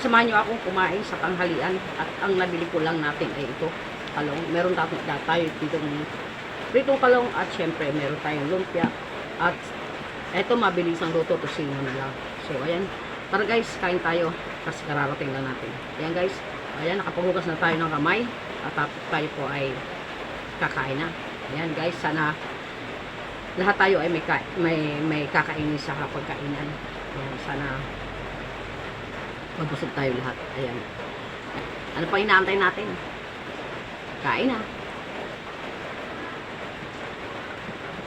pa akong kumain sa tanghalian at ang nabili ko lang natin ay ito, kalong. Meron tayo, tayo dito pritong kalong at syempre meron tayong lumpia at eto mabilis ang luto, tosino na lang. So ayan, tara guys, kain tayo kasi kararating lang natin. Ayan guys, ayan, nakapaghugas na tayo ng kamay at tayo po ay kakain na. Ayan guys, sana lahat tayo ay may, may, may kakainin sa pagkainan. Ayan, sana mabusog tayo lahat. Ayan. Ano pa inaantay natin? Kain na.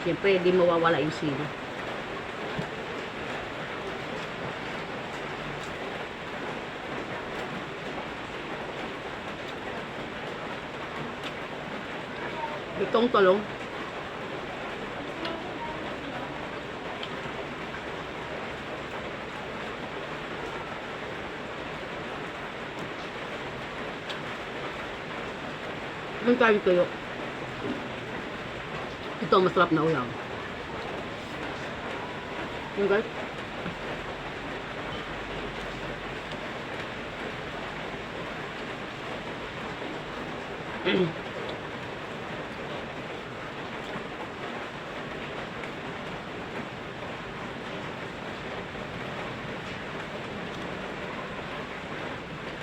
Siyempre, di mawawala yung sili. Itong tulong. Ang tayo tuyo. Ito ang masarap na ulam. Yung guys.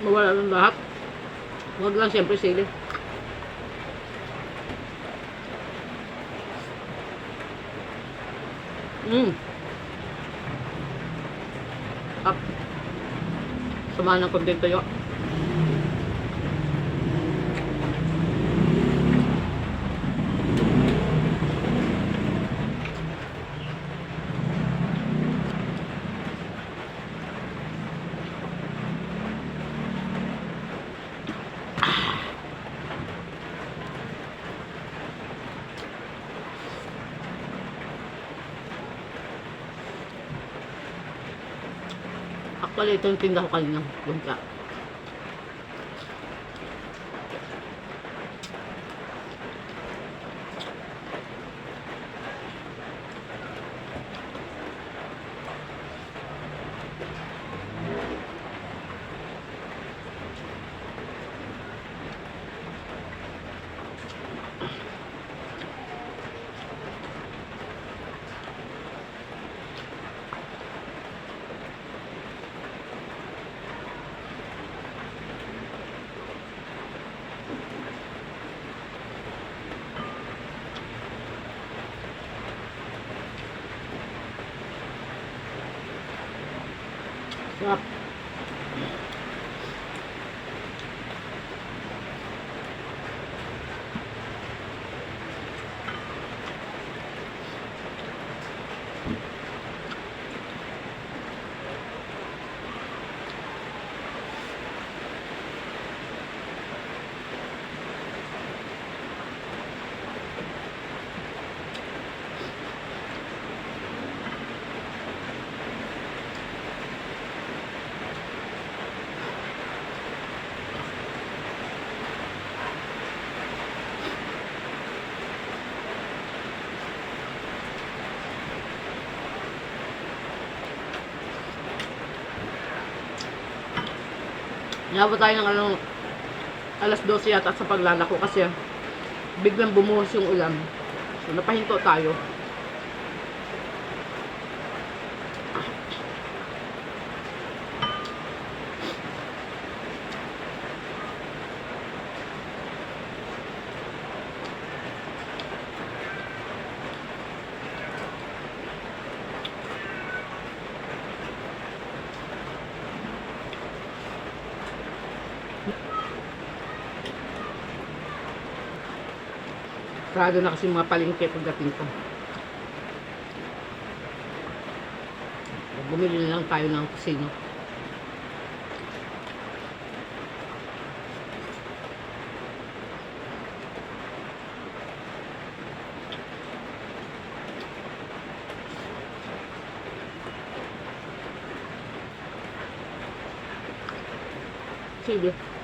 Mawala ng lahat. Huwag lang siyempre sili. Mm. Up. Samahan ng konti tuyo. Actually, ito yung tinda ko kanina. Bunta. Sarap. Inabot tayo ng ano, alas 12 yata sa paglalako kasi biglang bumuhos yung ulan. So, napahinto tayo. Sarado na kasi mga palengke pagdating ko. Bumili na lang tayo ng kusino. Sige.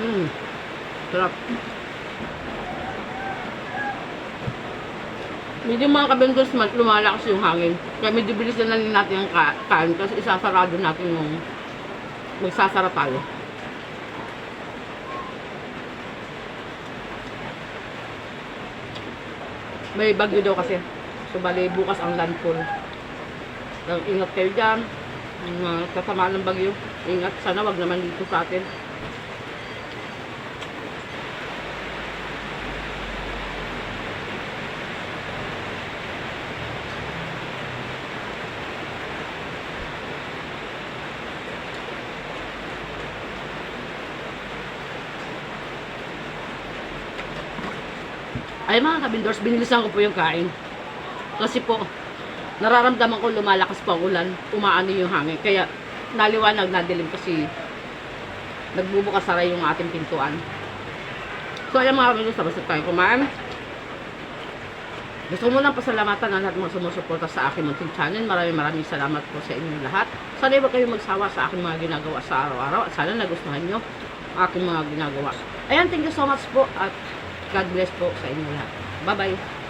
Mm. Sarap. Medyo mga kabendors man, lumalakas yung hangin. Kaya medyo bilis na lang natin ang ka kain kasi isasarado natin yung magsasara tayo. May bagyo daw kasi. So, bali, bukas ang landfall. Ingat kayo dyan. Kasama ng bagyo. Ingat. Sana wag naman dito sa atin. Ay mga kabindors, binilisan ko po yung kain. Kasi po, nararamdaman ko lumalakas pa ulan, umaano yung hangin. Kaya naliwanag na dilim kasi nagbubukas saray yung ating pintuan. So ayan mga kabindors, tapos tayo kumain. Gusto ko munang pasalamatan ang lahat mga sumusuporta sa aking munting channel. Maraming maraming salamat po sa inyong lahat. Sana huwag kayong magsawa sa aking mga ginagawa sa araw-araw. At sana nagustuhan nyo aking mga ginagawa. Ayan, thank you so much po at God bless po sa inyong lahat. Bye-bye.